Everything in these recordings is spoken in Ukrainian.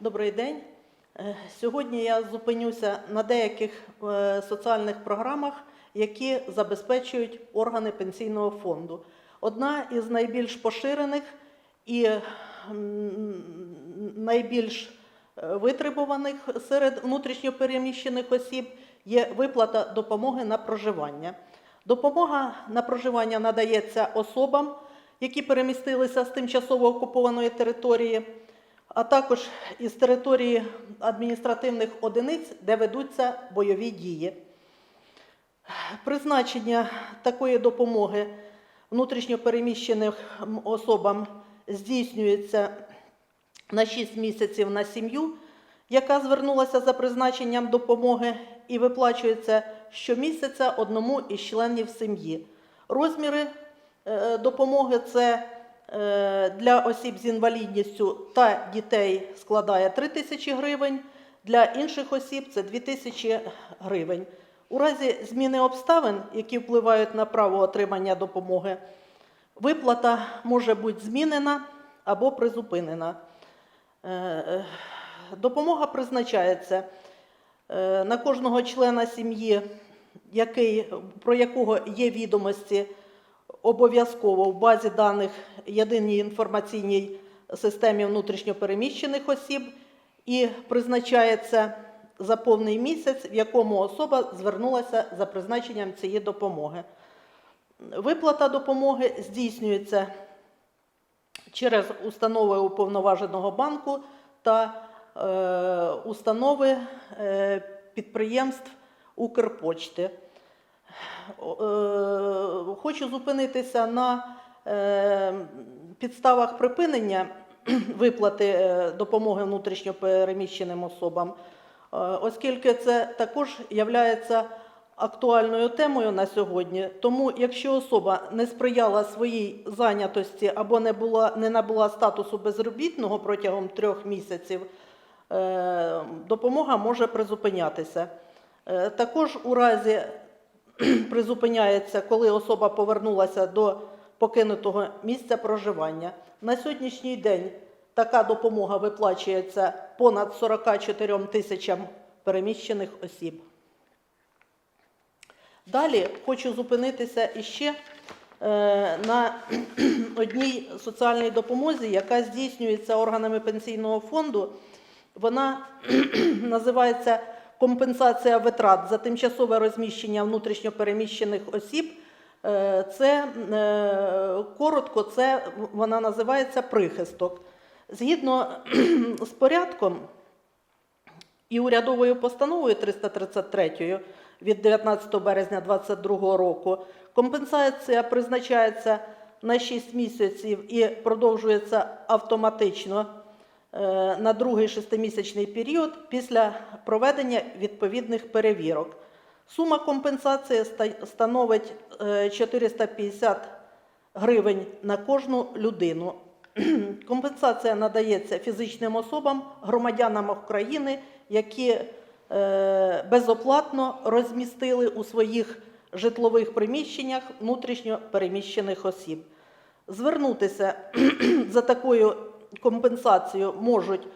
Добрий день. Е, Сьогодні я зупинюся на деяких е, соціальних програмах, які забезпечують органи пенсійного фонду. Одна із найбільш поширених і найбільш е, витребуваних серед внутрішньопереміщених осіб є виплата допомоги на проживання. Допомога на проживання надається особам, які перемістилися з тимчасово окупованої території, а також із території адміністративних одиниць, де ведуться бойові дії. Призначення такої допомоги внутрішньопереміщеним особам здійснюється на 6 місяців на сім'ю, яка звернулася за призначенням допомоги і виплачується щомісяця одному із членів сім'ї. Розміри е, допомоги це для осіб з інвалідністю та дітей складає 3 тисячі гривень, для інших осіб це 2 тисячі гривень. У разі зміни обставин, які впливають на право отримання допомоги, виплата може бути змінена або призупинена. Е, е, Допомога призначається е, на кожного члена сім'ї, про якого є відомості обов'язково в базі даних єдиній інформаційній системі внутрішньопереміщених осіб і призначається за повний місяць, в якому особа звернулася за призначенням цієї допомоги. Виплата допомоги здійснюється через установи уповноваженого банку та е, установи е, підприємств Укрпочти. Е, Хочу зупинитися на е, підставах припинення виплати е, допомоги внутрішньопереміщеним особам, оскільки це також є актуальною темою на сьогодні. Тому, якщо особа не сприяла своїй зайнятості або не, була, не набула статусу безробітного протягом трьох місяців, допомога може призупинятися. Також у разі призупиняється, коли особа повернулася до покинутого місця проживання. На сьогоднішній день така допомога виплачується понад 44 тисячам переміщених осіб. Далі хочу зупинитися іще е, на одній соціальній допомозі, яка здійснюється органами пенсійного фонду. Вона називається компенсація витрат за тимчасове розміщення внутрішньопереміщених осіб. Е, Це е, коротко, це вона називається прихисток. Згідно з порядком і урядовою постановою 333 від 19 березня 2022 року компенсація призначається на 6 місяців і продовжується автоматично на другий шестимісячний період після проведення відповідних перевірок. Сума компенсації становить е, 450 гривень на кожну людину. Компенсація надається фізичним особам, громадянам України, які е, безоплатно розмістили у своїх житлових приміщеннях внутрішньо переміщених осіб. Звернутися за такою компенсацією можуть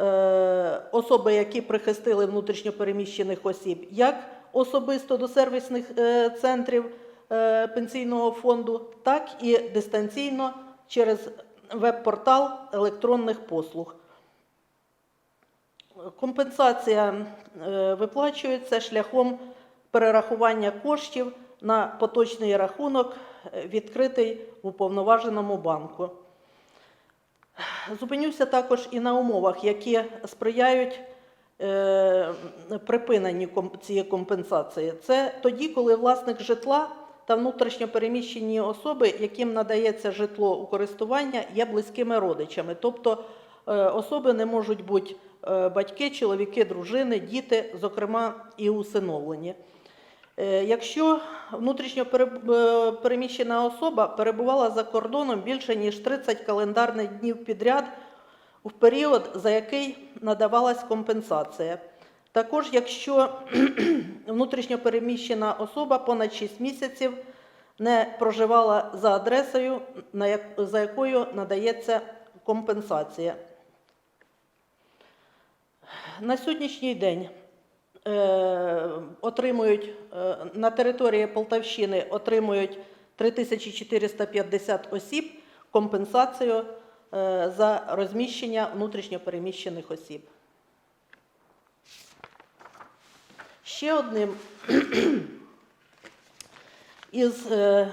е, особи, які прихистили внутрішньо переміщених осіб, як особисто до сервісних е, центрів е, пенсійного фонду, так і дистанційно через веб-портал електронних послуг. Компенсація виплачується шляхом перерахування коштів на поточний рахунок, відкритий в уповноваженому банку. Зупинюся також і на умовах, які сприяють е, припиненню цієї компенсації. Це тоді, коли власник житла та внутрішньопереміщені особи, яким надається житло у користування, є близькими родичами. Тобто е, особи не можуть бути е, батьки, чоловіки, дружини, діти, зокрема і усиновлені. Е, Якщо внутрішньо е, переміщена особа перебувала за кордоном більше ніж 30 календарних днів підряд в період, за який надавалась компенсація. Також, якщо внутрішньо переміщена особа понад 6 місяців не проживала за адресою, за якою надається компенсація. На сьогоднішній день отримують е, на території Полтавщини отримують 3450 осіб компенсацію е, за розміщення внутрішньопереміщених осіб. Ще одним із е,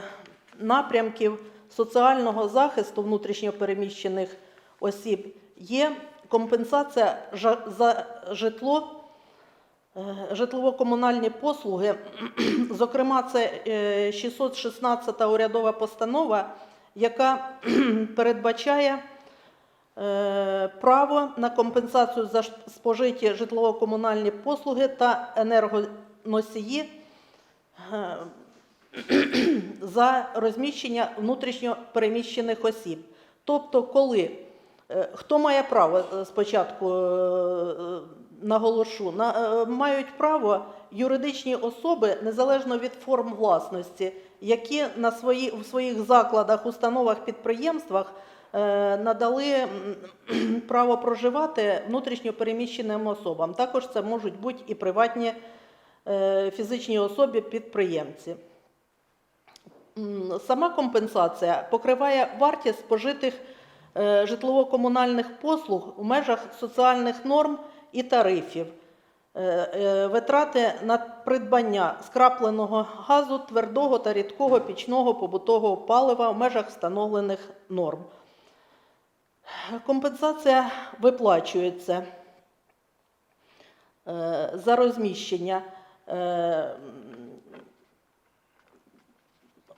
напрямків соціального захисту внутрішньопереміщених осіб є компенсація за житло, е, житлово-комунальні послуги. Зокрема, це е, 616 урядова постанова, яка передбачає е, право на компенсацію за спожиті житлово-комунальні послуги та енергоносії е, за розміщення внутрішньо переміщених осіб. Тобто, коли е, хто має право е, спочатку е, наголошу, на, е, мають право юридичні особи незалежно від форм власності, які на свої, в своїх закладах, установах, підприємствах е, надали право проживати внутрішньо переміщеним особам. Також це можуть бути і приватні е, фізичні особи підприємці. Сама компенсація покриває вартість спожитих е, житлово-комунальних послуг у межах соціальних норм і тарифів, е, е, витрати на придбання скрапленого газу, твердого та рідкого пічного побутового палива в межах встановлених норм. Компенсація виплачується е, за розміщення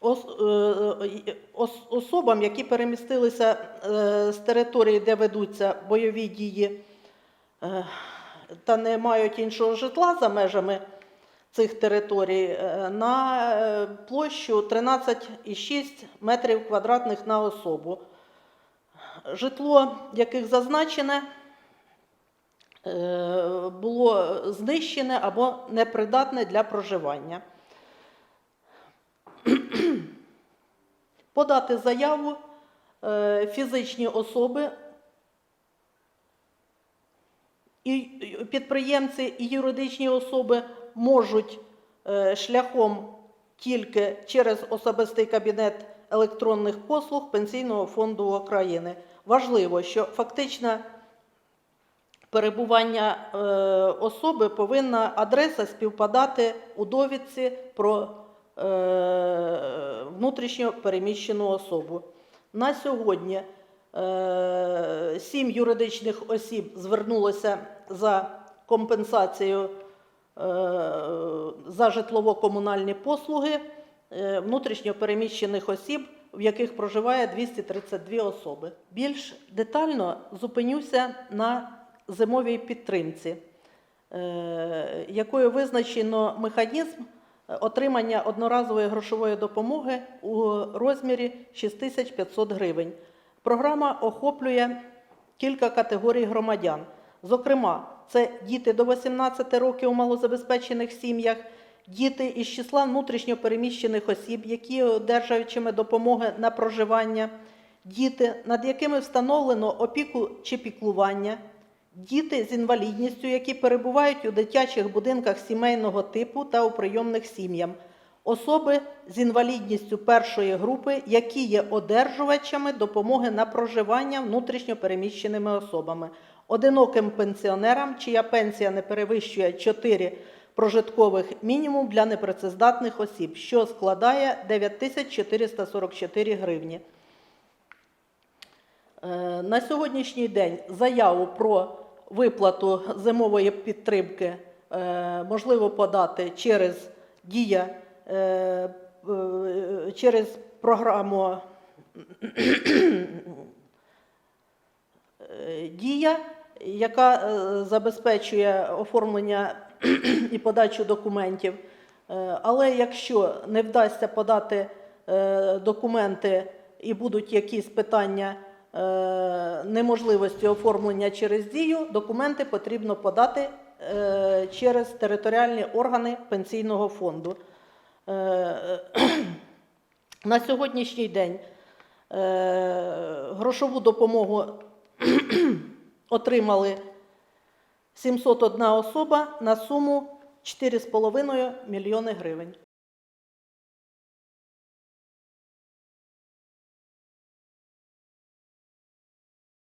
ос- ос- особам, які перемістилися з території, де ведуться бойові дії, та не мають іншого житла за межами цих територій, е, на е, площу 13,6 метрів квадратних на особу. Житло, яких зазначене, е, було знищене або непридатне для проживання. Подати заяву е, фізичні особи і підприємці і юридичні особи можуть е, шляхом тільки через особистий кабінет електронних послуг Пенсійного фонду України. Важливо, що фактично перебування е, особи повинна адреса співпадати у довідці про е, внутрішньо переміщену особу. На сьогодні сім юридичних осіб звернулося за компенсацією е, за житлово-комунальні послуги е, внутрішньо переміщених осіб, в яких проживає 232 особи. Більш детально зупинюся на зимовій підтримці, е, якою визначено механізм е, отримання одноразової грошової допомоги у розмірі 6500 гривень. Програма охоплює кілька категорій громадян. Зокрема, це діти до 18 років у малозабезпечених сім'ях, діти із числа внутрішньо переміщених осіб, які одержуючими допомоги на проживання, діти, над якими встановлено опіку чи піклування, діти з інвалідністю, які перебувають у дитячих будинках сімейного типу та у прийомних сім'ям, особи з інвалідністю першої групи, які є одержувачами допомоги на проживання внутрішньо переміщеними особами, одиноким пенсіонерам, чия пенсія не перевищує 4 прожиткових мінімум для непрацездатних осіб, що складає 9444 гривні. Е, На сьогоднішній день заяву про виплату зимової підтримки е, можливо подати через дія через програму е, Дія, яка е, забезпечує оформлення і подачу документів. Е, Але якщо не вдасться подати е, документи і будуть якісь питання е, неможливості оформлення через дію, документи потрібно подати е, через територіальні органи пенсійного фонду. Е, На сьогоднішній день е, грошову допомогу отримали 701 особа на суму 4,5 мільйони гривень.